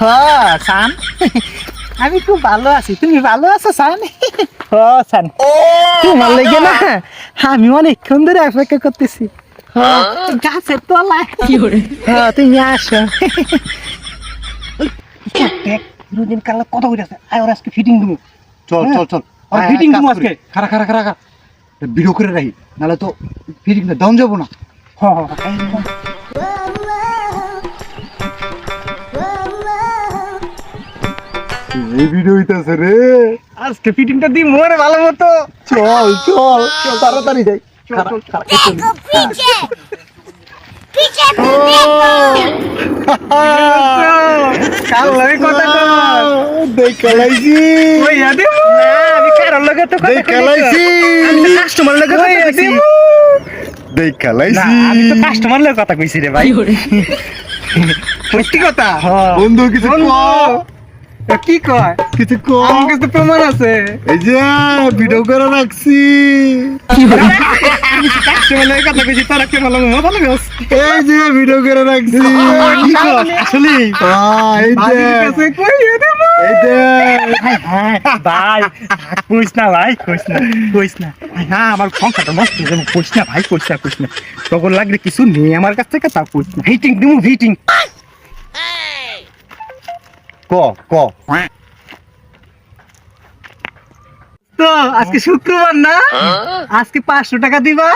হ্যাঁ সান আমি খুব ভালো আছি। তুমি ভালো আছো সান হ সান তোমার লেগে না? আমি অনেকক্ষণ ধরে অপেক্ষা করতেছি। হ্যাঁ, গাছের তলায়। হ্যাঁ তুমি আসো। দুদিন কাল কত করে আছে আয় ওর আজকে ফিটিং দেবো। চল চল চল। আর ফিটিং দেবো আজকে। খারা খারা খারা খারা ভিডিও করে রাখি। নাহলে তো ফিটিংটা ডাউন যাব না। হ্যাঁ হ্যাঁ এই ভিডিও হইতাছে রে? আজকে ফিটিংটা দি মরে ভালো মতো। চল চল চল তাড়াতাড়ি যাই। কথা তো কাস্টমার লগে কইছি। তো কাস্টমার কথা কইছি রে ভাই। সত্যি কথা? বন্ধু কিছু কি কয়? কিছু কও। আমার কাছে প্রমাণ আছে। এই যে ভিডিও করে রাখছি। এই যে ভিডিও করে রাখছি। আসলে? এই যে। ভাবির কাছে কই দেব। এই যে। ভাই কইস না ভাই কইস না কইস না। হ্যাঁ আমার সংখ্যাটা নষ্ট হয়ে কইস না ভাই কইস না কইস না। তখন লাগলে কিছু নেই আমার কাছ থেকে তা কইস না। হিটিং দিমু হিটিং ক ক। তো আজকে শুক্রবার না? আজকে পাঁচশো টাকা দিবা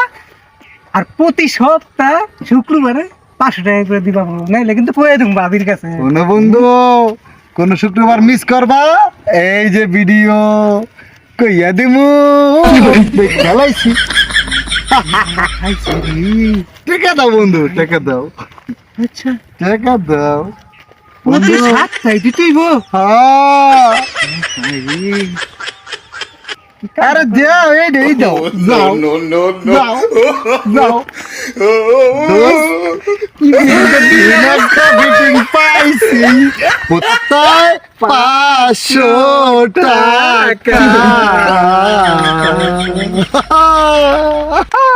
আর প্রতি সপ্তাহ শুক্রবারে পাঁচশো টাকা করে দিবা নাইলে কিন্তু পয়ে দেবো বাবির কাছে। কোন বন্ধু কোন শুক্রবার মিস করবা? এই যে ভিডিও কইয়া দিমু। খেলাইছি। টাকা দাও বন্ধু টাকা দাও। আচ্ছা। টাকা দাও। সাতটায় দিতেই গো হ্যাঁ। আরে যাও এই এই দাও। যাও পাইছি। কোথায়? পাঁচশো টাকা।